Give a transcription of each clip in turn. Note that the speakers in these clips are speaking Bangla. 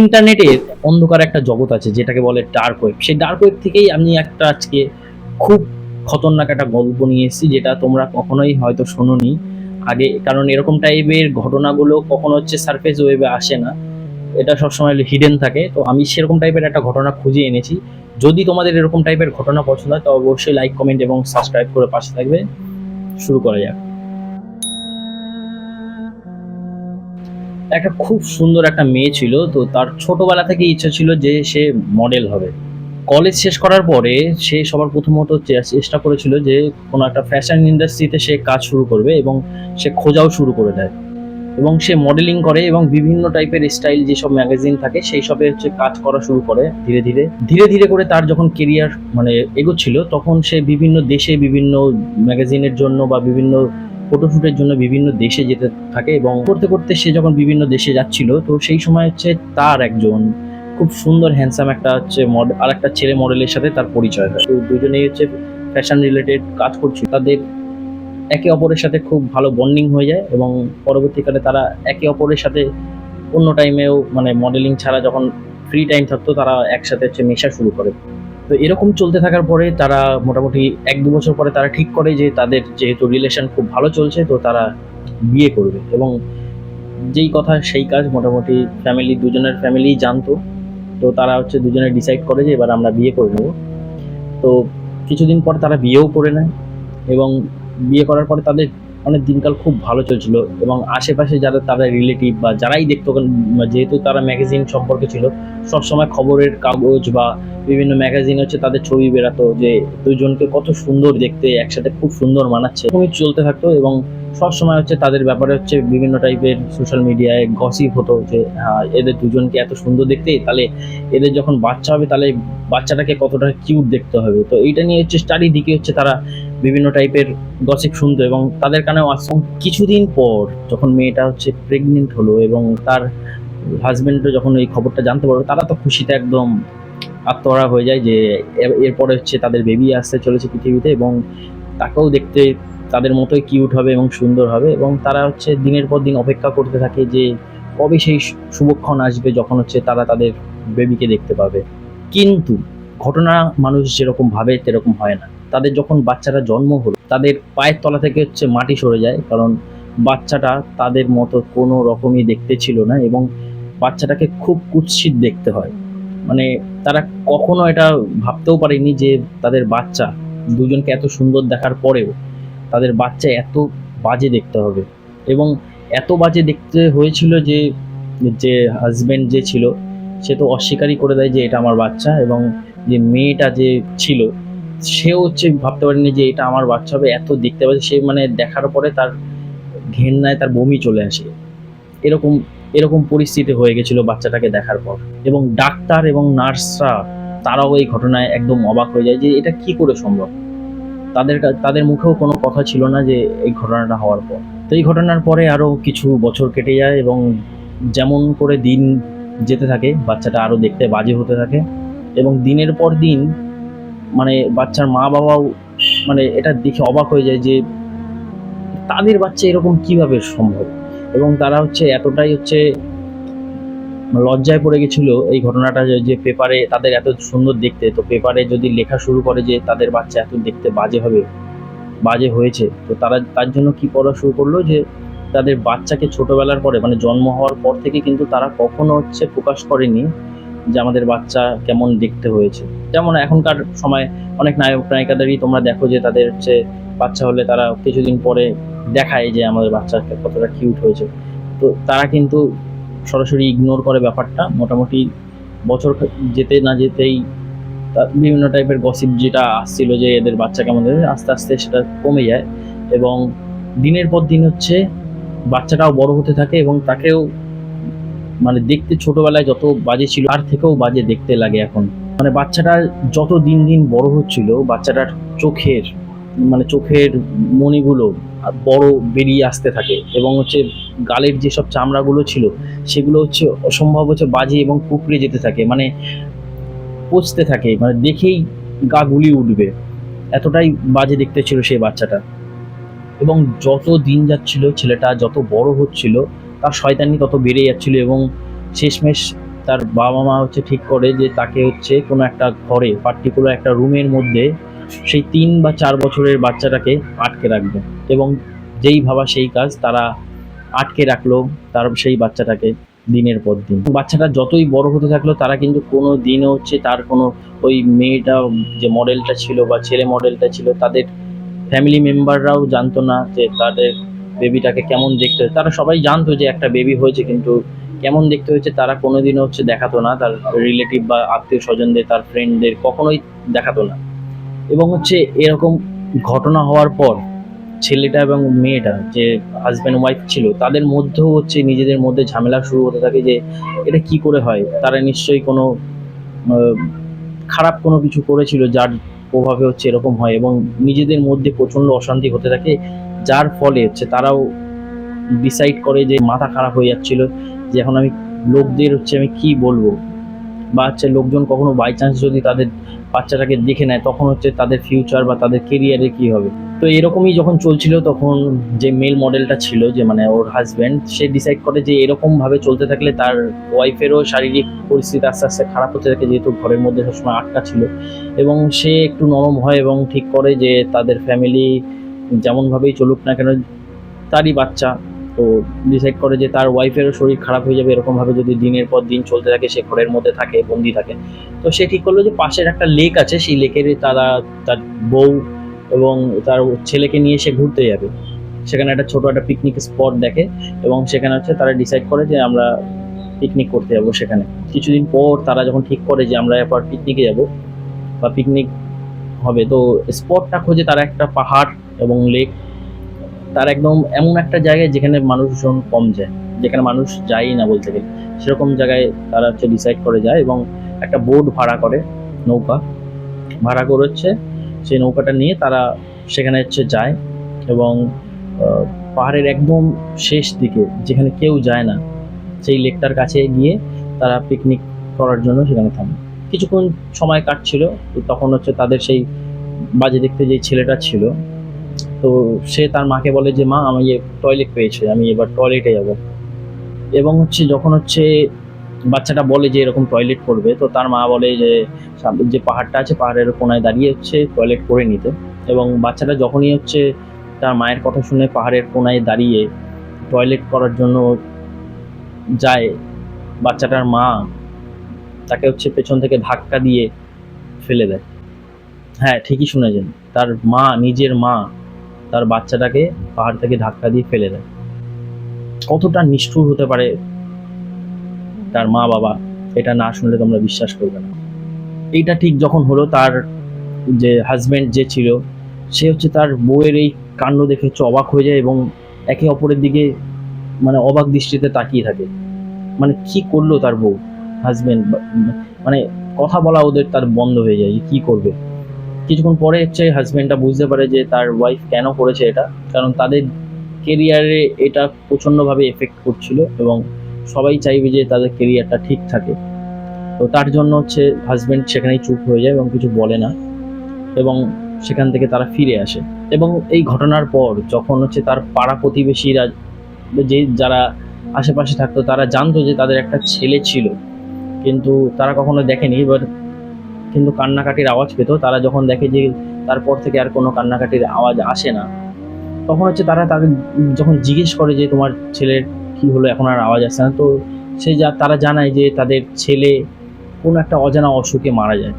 ইন্টারনেটের অন্ধকার একটা জগৎ আছে, যেটাকে বলে ডার্ক ওয়েব সেই ডার্ক ওয়েব থেকেই আমি একটা আজকে খুব খতরনাক একটা গল্প নিয়ে এসেছি, যেটা তোমরা কখনোই হয়তো শোনোনি। আগে, কারণ এরকম টাইপের ঘটনাগুলো কখনো হচ্ছে সারফেস ওয়েবে আসে না। এটা সবসময় হিডেন থাকে। তো আমি সেরকম টাইপের একটা ঘটনা খুঁজে এনেছি। যদি তোমাদের এরকম টাইপের ঘটনা পছন্দ হয়, তো অবশ্যই লাইক কমেন্ট এবং সাবস্ক্রাইব করে পাশে থাকবে। শুরু করা যাক। একটা খুব সুন্দর একটা মেয়ে ছিল। তো তার ছোটবেলা থেকে ইচ্ছা ছিল যে সে মডেল হবে। কলেজ শেষ করার পরে সে সবার প্রথমত চেষ্টা করেছিল যে কোনো একটা ফ্যাশন ইন্ডাস্ট্রিতে সে কাজ শুরু করবে এবং সে খোঁজাও শুরু করে দেয়। এবং সে মডেলিং করে এবং বিভিন্ন টাইপের স্টাইল যেসব ম্যাগাজিন থাকে, সেই সবে হচ্ছে কাজ করা শুরু করে ধীরে ধীরে। ধীরে ধীরে করে তার যখন কেরিয়ার মানে এগোচ্ছিল, তখন সে বিভিন্ন দেশে বিভিন্ন ম্যাগাজিনের জন্য বা বিভিন্ন ফটোশুটের জন্য বিভিন্ন দেশে যেতে থাকে এবং করতে করতে সে যখন বিভিন্ন দেশে যাচ্ছিল, তো সেই সময় হচ্ছে তার একজন খুব সুন্দর হ্যান্ডসাম একটা হচ্ছে মডেল আর একটা ছেলে মডেলের সাথে তার পরিচয় হয়। তো দুজনেই হচ্ছে ফ্যাশন রিলেটেড কাজ করছিল। তাদের একে অপরের সাথে খুব ভালো বন্ডিং হয়ে যায় এবং পরবর্তীকালে তারা একে অপরের সাথে অন্য টাইমেও মানে মডেলিং ছাড়া যখন ফ্রি টাইম থাকতো, তারা একসাথে হচ্ছে মেশা শুরু করে। তো এরকম চলতে থাকার পরে তারা মোটামুটি এক দু বছর পরে তারা ঠিক করে যে তাদের যেহেতু রিলেশন খুব ভালো চলছে, তো তারা বিয়ে করবে। এবং যেই কথা সেই কাজ মোটামুটি ফ্যামিলি দুজনের ফ্যামিলি জানতো। তো তারা হচ্ছে দুজনে ডিসাইড করে যে এবার আমরা বিয়ে করে নেব। তো কিছুদিন পর তারা বিয়েও করে নেয়। এবং বিয়ে করার পরে তাদের অনেক দিনকাল খুব ভালো চলছিল এবং আশেপাশে যারা তারা রিলেটিভ বা যারাই দেখতো যেহেতু তারা ম্যাগাজিন সম্পর্কে ছিল, সবসময় খবরের কাগজ বা বিভিন্ন ম্যাগাজিন হচ্ছে তাদের ছবি বেরাতো যে দুজনকে কত সুন্দর দেখতে, একসাথে খুব সুন্দর মানাচ্ছে এরকমই চলতে থাকতো এবং সবসময় হচ্ছে তাদের ব্যাপারে হচ্ছে বিভিন্ন টাইপের সোশ্যাল মিডিয়ায় গসিপ হতো যে হ্যাঁ এদের দুজনকে এত সুন্দর দেখতে, তাহলে এদের যখন বাচ্চা হবে, তাহলে বাচ্চাটাকে কতটা কিউট দেখতে হবে। তো এইটা নিয়ে হচ্ছে চারিদিকে হচ্ছে তারা বিভিন্ন টাইপের গসিপ শুনতো এবং তাদের কানেও আসতো। কিছুদিন পর যখন মেয়েটা হচ্ছে প্রেগনেন্ট হলো এবং তার হাজবেন্ডও যখন এই খবরটা জানতে পারল, তারা তো খুশিতে একদম আত্মহারা হয়ে যায় যে এরপরে হচ্ছে তাদের বেবি আসতে চলেছে পৃথিবীতে এবং তাকেও দেখতে তাদের মতোই কিউট হবে এবং সুন্দর হবে এবং তারা হচ্ছে দিনের পর দিন অপেক্ষা করতে থাকে যে কবে সেই শুভক্ষণ আসবে যখন হচ্ছে তারা তাদের বেবিকে দেখতে পাবে। কিন্তু ঘটনা মানুষ যেরকম ভাবে সেরকম হয় না। তাদের যখন বাচ্চাটা জন্ম হলো, তাদের পায়ের তলা থেকে হচ্ছে মাটি সরে যায়। কারণ বাচ্চাটা তাদের মতো কোনো রকমই দেখতে ছিল না এবং বাচ্চাটাকে খুব কুৎসিত দেখতে হয়। মানে তারা কখনো এটা ভাবতেও পারেনি যে তাদের বাচ্চা, দুজনকে এত সুন্দর দেখার পরেও তাদের বাচ্চা এত বাজে দেখতে হবে। এবং এত বাজে দেখতে হয়েছিল যে যে হাজবেন্ড যে ছিল, সে তো অস্বীকারই করে দেয় যে এটা আমার বাচ্চা এবং যে মেয়েটা যে ছিল সেও হচ্ছে ভাবতে পারেনি যে এটা আমার বাচ্চা হবে, এত দেখতে পাচ্ছে, সে মানে দেখার পরে তার ঘেন্নায় তার বমি চলে আসে। এরকম এরকম পরিস্থিতি হয়ে গেছিল বাচ্চাটাকে দেখার পর। এবং ডাক্তার এবং নার্সরা তারাও এই ঘটনায় একদম অবাক হয়ে যায় যে এটা কি করে সম্ভব? তাদের তাদের মুখেও কোনো কথা ছিল না যে এই ঘটনাটা হওয়ার পর। তো এই ঘটনার পরে আরও কিছু বছর কেটে যায় এবং যেমন করে দিন যেতে থাকে, বাচ্চাটা আরও দেখতে বাজে হতে থাকে। এবং দিনের পর দিন মানে বাচ্চার মা বাবাও মানে এটা দেখে অবাক হয়ে যায় যে তাদের বাচ্চা এরকম কীভাবে সম্ভব? এবং তারা হচ্ছে এতটাই হচ্ছে লজ্জায় পড়ে গেছিল এই ঘটনাটা যে- পেপারে তাদের এত সুন্দর দেখতে। তো পেপারে যদি লেখা শুরু করে যে তাদের বাচ্চা এত দেখতে বাজে হবে, বাজে হয়েছে, তো তারা তার জন্য কি করা শুরু করল যে তাদের বাচ্চাকে ছোটবেলার পরে মানে জন্ম হওয়ার পর থেকে কিন্তু তারা কখনো হচ্ছে প্রকাশ করেনি যে আমাদের বাচ্চা কেমন দেখতে হয়েছে। যেমন এখনকার সময় অনেক নায়ক নায়িকাদেরই তোমরা দেখো যে তাদের হচ্ছে বাচ্চা হলে তারা কিছুদিন পরে দেখায় যে আমাদের বাচ্চা কতটা কিউট হয়েছে। তো তারা কিন্তু সরাসরি ইগনোর করে ব্যাপারটা। মোটামুটি বছর যেতে না যেতেই বিভিন্ন টাইপের গসিপ যেটা আসছিল যে এদের বাচ্চা কেমন আস্তে আস্তে সেটা কমে যায়। এবং দিনের পর দিন হচ্ছে বাচ্চাটাও বড় হতে থাকে এবং তাকেও মানে দেখতে ছোটবেলায় যত বাজে ছিল, তার থেকেও বাজে দেখতে লাগে এখন। মানে বাচ্চাটা যত দিন দিন বড় হচ্ছিল, বাচ্চাটার চোখের মানে চোখের মণিগুলো আর বড় বেরিয়ে আসতে থাকে এবং হচ্ছে গালের যেসব চামড়াগুলো ছিল, সেগুলো হচ্ছে অসম্ভব হচ্ছে বাজে এবং কুকড়ে যেতে থাকে মানে পচতে থাকে মানে দেখেই গা গুলি উঠবে। এতটাই বাজে দেখতে ছিল সেই বাচ্চাটা। এবং যত দিন যাচ্ছিল ছেলেটা, যত বড় হচ্ছিল তার শয়তানি তত বেড়ে যাচ্ছিল এবং শেষমেশ তার বাবা মা হচ্ছে ঠিক করে যে তাকে হচ্ছে কোনো একটা ঘরে পার্টিকুলার একটা রুমের মধ্যে সেই তিন বা চার বছরের বাচ্চাটাকে আটকে রাখবে এবং যেই ভাবা সেই কাজ তারা আটকে রাখল তার সেই বাচ্চাটাকে দিনের পর দিন। বাচ্চাটা যতই বড় হতে থাকল তারা কিন্তু কোনো দিনও হচ্ছে তার কোনো ওই মেয়েটা যে মডেলটা ছিল বা ছেলে মডেলটা ছিল তাদের ফ্যামিলি মেম্বাররাও জানতো না যে তাদের বেবিটাকে কেমন দেখতে হয়। তারা সবাই জানতো যে একটা বেবি হয়েছে, কিন্তু কেমন দেখতে হয়েছে তারা কোনোদিনও হচ্ছে দেখাতো না। তার রিলেটিভ বা আত্মীয় স্বজনদের, তার ফ্রেন্ডদের কখনোই দেখাতো না। এবং হচ্ছে এরকম ঘটনা হওয়ার পর ছেলেটা এবং মেয়েটা যে হাজব্যান্ড ওয়াইফ ছিল, তাদের মধ্যেও হচ্ছে নিজেদের মধ্যে ঝামেলা শুরু হতে থাকে যে এটা কি করে হয়? তারা নিশ্চয়ই কোনো খারাপ কোনো কিছু করেছিল যার প্রভাবে হচ্ছে এরকম হয় এবং নিজেদের মধ্যে প্রচণ্ড অশান্তি হতে থাকে। যার ফলে হচ্ছে তারাও ডিসাইড করে যে মাথা খারাপ হয়ে যাচ্ছিল, যে এখন আমি লোকদের হচ্ছে আমি কি বলব? বা হচ্ছে লোকজন কখনো বাই চান্স যদি তাদের বাচ্চাটাকে দেখে নেয়, তখন হচ্ছে তাদের ফিউচার বা তাদের কেরিয়ারে কি হবে? তো এরকমই যখন চলছিল তখন যে মেল মডেলটা ছিল, যে মানে ওর হাজব্যান্ড সে ডিসাইড করে যে এরকম ভাবে চলতে থাকলে তার ওয়াইফেরও শারীরিক পরিস্থিতি আস্তে আস্তে খারাপ হতে থাকে, যেহেতু ঘরের মধ্যে সবসময় আটকা ছিল। এবং সে একটু নরম হয় এবং ঠিক করে যে তাদের ফ্যামিলি যেমনভাবেই চলুক না কেন, তারই বাচ্চা। তো ডিসাইড করে যে তার ওয়াইফেরও শরীর খারাপ হয়ে যাবে এরকমভাবে যদি দিনের পর দিন চলতে থাকে, সে ঘরের মধ্যে থাকে, বন্দি থাকে। তো সে ঠিক করল যে পাশের একটা লেক আছে, সেই লেকের তারা, তার বউ এবং তার ছেলেকে নিয়ে সে ঘুরতে যাবে। সেখানে একটা ছোট একটা পিকনিক স্পট দেখে এবং সেখানে হচ্ছে তারা ডিসাইড করে যে আমরা পিকনিক করতে যাব সেখানে। কিছুদিন পর তারা যখন ঠিক করে যে আমরা এরপর পিকনিকে যাব বা পিকনিক হবে, তো স্পটটা খোঁজে তারা একটা পাহাড় এবং লেক তার একদম এমন একটা জায়গায় যেখানে মানুষজন কম যায়, যেখানে মানুষ যায়ই না বলতে গেলে। সেরকম জায়গায় তারা হচ্ছে ডিসাইড করে যায় এবং একটা বোট ভাড়া করে, নৌকা। ভাড়া করে হচ্ছে সেই নৌকাটা নিয়ে তারা সেখানে হচ্ছে যায় এবং পাহাড়ের একদম শেষ দিকে, যেখানে কেউ যায় না, সেই লেকটার কাছে গিয়ে তারা পিকনিক করার জন্য সেখানে থামে। কিছুক্ষণ সময় কাটছিল, তখন হচ্ছে তাদের সেই বাজে দেখতে যে ছেলেটা ছিল তো সে তার মাকে বলে যে, মা, আমি টয়লেট পেয়েছে, আমি এবার টয়লেটে যাব। এবং হচ্ছে যখন হচ্ছে বাচ্চাটা বলে যে, এরকম টয়লেট করবে, তো তার মা বলে যে যে পাহাড়টা আছে, পাহাড়ের কোনায় দাঁড়িয়ে হচ্ছে টয়লেট করে নিতে। এবং বাচ্চাটা যখনই হচ্ছে তার মায়ের কথা শুনে পাহাড়ের কোনায় দাঁড়িয়ে টয়লেট করার জন্য যায়, বাচ্চাটার মা তাকে হচ্ছে পেছন থেকে ধাক্কা দিয়ে ফেলে দেয়। হ্যাঁ ঠিকই শুনেছেন। তার মা, নিজের মা তার বাচ্চাটাকে পাহাড় থেকে ধাক্কা দিয়ে ফেলে দেয়। কতটা নিষ্ঠুর হতে পারে তার মা বাবা, এটা না শুনলে তোমরা বিশ্বাস করবে না। এইটা ঠিক যখন হলো তার যে হাজবেন্ড যে ছিল, সে হচ্ছে তার বউয়ের এই কাণ্ড দেখে হচ্ছে অবাক হয়ে যায় এবং একে অপরের দিকে মানে অবাক দৃষ্টিতে তাকিয়ে থাকে। মানে কি করল তার বউ হাজবেন্ড মানে কথা বলা ওদের তার বন্ধ হয়ে যায় যে কি করবে? কিছুক্ষণ পরে হচ্ছে হাজব্যান্ডটা বুঝতে পারে যে তার ওয়াইফ কেন করেছে এটা, কারণ তাদের কেরিয়ারে এটা প্রচণ্ডভাবে এফেক্ট করছিল এবং সবাই চাইবে যে তাদের কেরিয়ারটা ঠিক থাকে। তো তার জন্য হচ্ছে হাজব্যান্ড সেখানেই চুপ হয়ে যায় এবং কিছু বলে না এবং সেখান থেকে তারা ফিরে আসে। এবং এই ঘটনার পর যখন হচ্ছে তার পাড়া প্রতিবেশীরা যে যারা আশেপাশে থাকতো তারা জানতো যে তাদের একটা ছেলে ছিল। কিন্তু তারা কখনো দেখেনি এবার কিন্তু কান্নাকাটির আওয়াজ পেত। তারা যখন দেখে যে তারপর থেকে আর কোনো কান্নাকাটির আওয়াজ আসে না, তখন হচ্ছে তারা তাকে যখন জিজ্ঞেস করে যে তোমার ছেলের কি হলো, এখন আর আওয়াজ আসছে না, তো সে যা, তারা জানায় যে তাদের ছেলে কোনো একটা অজানা অসুখে মারা যায়।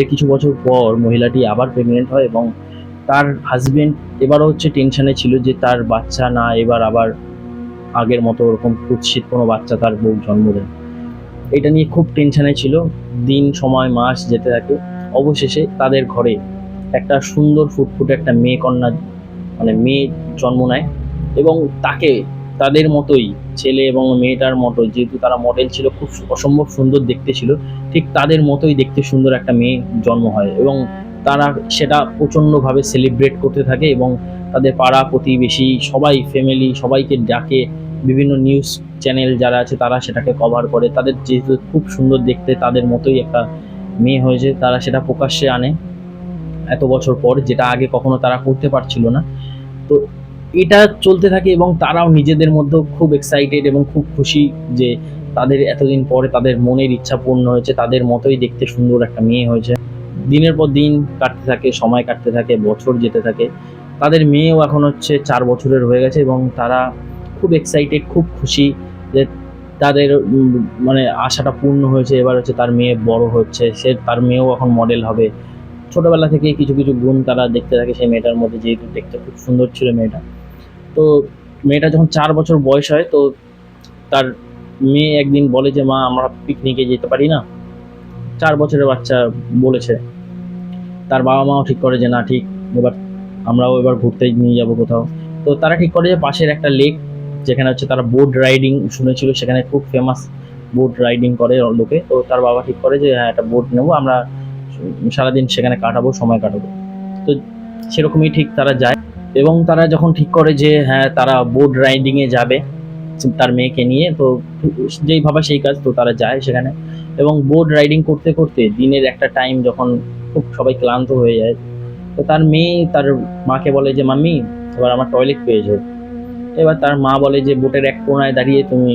এর কিছু বছর পর মহিলাটি আবার প্রেগনেন্ট হয় এবং তার হাজবেন্ড এবারও হচ্ছে টেনশনে ছিল যে তার বাচ্চা না, এবার আবার আগের মতো ওরকম কুৎসিত কোনো বাচ্চা তার বউ জন্ম দেয়। এটা নিয়ে খুব টেনশানে ছিল। দিন, সময়, মাস যেতে থাকে। অবশেষে তাদের ঘরে একটা সুন্দর ফুটফুটে একটা মেয়ে কন্যা মানে মেয়ে জন্ম নেয় এবং তাকে তাদের মতোই ছেলে এবং মেয়েটার মতো, যেহেতু তারা মডেল ছিল, খুব অসম্ভব সুন্দর দেখতে ছিল, ঠিক তাদের মতোই দেখতে সুন্দর একটা মেয়ে জন্ম হয় এবং তারা সেটা প্রচণ্ডভাবে সেলিব্রেট করতে থাকে এবং তাদের পাড়া প্রতিবেশী সবাই ফ্যামিলি সবাইকে ডাকে, বিভিন্ন নিউজ চ্যানেল যারা আছে, তারা সেটাকে কভার করে। তাদের যেহেতু খুব সুন্দর দেখতে, তাদের মতোই একটা মেয়ে হয়েছে, তারা সেটা প্রকাশ্যে আনে এত বছর পর, যেটা আগে কখনো তারা করতে পারছিল না। তো এটা চলতে থাকে এবং তারাও নিজেদের মধ্যেও খুব এক্সাইটেড এবং খুব খুশি যে তাদের এতদিন পরে তাদের মনের ইচ্ছা পূর্ণ হয়েছে, তাদের মতোই দেখতে সুন্দর একটা মেয়ে হয়েছে। দিনের পর দিন কাটতে থাকে, সময় কাটতে থাকে, বছর যেতে থাকে। তাদের মেয়েও এখন হচ্ছে চার বছরের হয়ে গেছে এবং তারা খুব এক্সাইটেড খুব খুশি। যে তাদের মানে আশাটা পূর্ণ হয়েছে, এবার হচ্ছে তার মেয়ে বড় হচ্ছে, সে তার মেয়েও এখন মডেল হবে। ছোটোবেলা থেকে কিছু কিছু গুণ তারা দেখতে থাকে সেই মেয়েটার মধ্যে, যেহেতু দেখতে খুব সুন্দর ছিল মেয়েটা। তো মেয়েটা যখন চার বছর বয়স হয়, তো তার মেয়ে একদিন বলে যে, মা, আমরা পিকনিকে যেতে পারি না? চার বছরের বাচ্চা বলেছে। তার বাবা মাও ঠিক করে যে, না, ঠিক, এবার আমরাও এবার ঘুরতে নিয়ে যাব কোথাও। তো তারা ঠিক করে যে, পাশের একটা লেক যেখানে হচ্ছে তারা বোট রাইডিং শুনেছিল, সেখানে খুব ফেমাস বোট রাইডিং করে লোকে। তো তার বাবা ঠিক করে যে হ্যাঁ একটা বোট নেব, আমরা সারাদিন সেখানে কাটাবো, সময় কাটাবো। তো সেরকমই ঠিক তারা যায়। এবং তারা যখন ঠিক করে যে হ্যাঁ তারা বোট রাইডিংয়ে যাবে, তার মেয়েকে নিয়ে, তো যেই ভাবা সেই কাজ, তো তারা যায় সেখানে। এবং বোট রাইডিং করতে করতে দিনের একটা টাইম যখন খুব সবাই ক্লান্ত হয়ে যায়, তো তার মেয়ে তার মাকে বলে যে, মাম্মি, এবার আমার টয়লেট পেয়েছে। এবার তার মা বলে যে, বোটের এক কোনায় দাঁড়িয়ে তুমি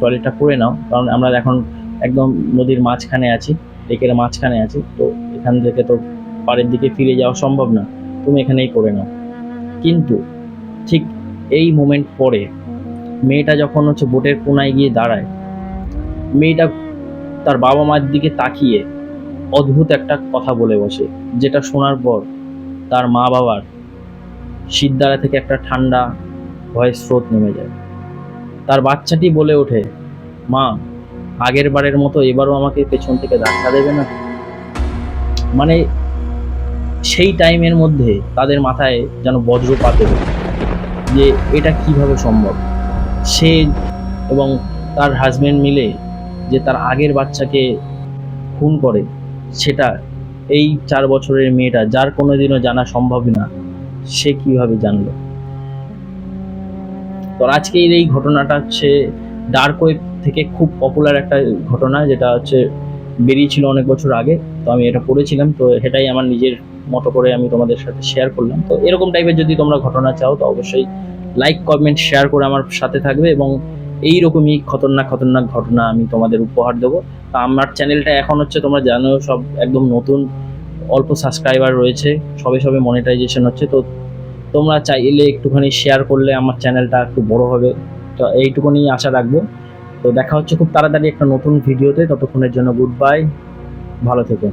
টয়লেটটা করে নাও। কারণ আমরা এখন একদম নদীর মাঝখানে আছি, লেকের মাঝখানে আছি। তো এখান থেকে তো পাড়ের দিকে ফিরে যাওয়া সম্ভব না। তুমি এখানেই করে নাও। কিন্তু ঠিক এই মোমেন্ট পরে মেয়েটা যখন হচ্ছে বোটের কোনায় গিয়ে দাঁড়ায়, মেয়েটা তার বাবা মার দিকে তাকিয়ে অদ্ভুত একটা কথা বলে বসে, যেটা শোনার পর তার মা বাবার সিদ্ধারা থেকে একটা ঠান্ডা ভয়ের স্রোত নেমে যায়। তার বাচ্চাটি বলে ওঠে, মা, আগের বারের মতো এবারও আমাকে পেছন থেকে ধাক্কা দেবে না? মানে সেই টাইমের মধ্যে তাদের মাথায় যেন বজ্রপাত এলো, যে এটা কীভাবে সম্ভব? সে এবং তার হাজবেন্ড মিলে যে তার আগের বাচ্চাকে খুন করে, সেটা এই চার বছরের মেয়েটা, যার কোনোদিনও জানা সম্ভব না, সে কীভাবে জানলো? তো আজকের এই ঘটনাটা হচ্ছে ডার্ক ওয়েব থেকে খুব পপুলার একটা ঘটনা, যেটা হচ্ছে বেরিয়েছিল অনেক বছর আগে। তো আমি এটা পড়েছিলাম, তো সেটাই আমার নিজের মতো করে আমি তোমাদের সাথে শেয়ার করলাম। তো এরকম টাইপের যদি তোমরা ঘটনা চাও, তো অবশ্যই লাইক কমেন্ট শেয়ার করে আমার সাথে থাকবে এবং এই রকমই খতরনাক খতরনাক ঘটনা আমি তোমাদের উপহার দেবো। তা আমার চ্যানেলটা এখন হচ্ছে তোমরা জানো সব একদম নতুন, অল্প সাবস্ক্রাইবার রয়েছে, সবে সবে মনিটাইজেশন হচ্ছে। তো তোমরা চাইলে একটুখানি শেয়ার করলে আমার চ্যানেলটা একটু বড় হবে। তো এইটুকুনি আশা রাখব। তো দেখা হচ্ছে খুব তাড়াতাড়ি একটা নতুন ভিডিওতে ততক্ষণের জন্য গুড বাই ভালো থেকো।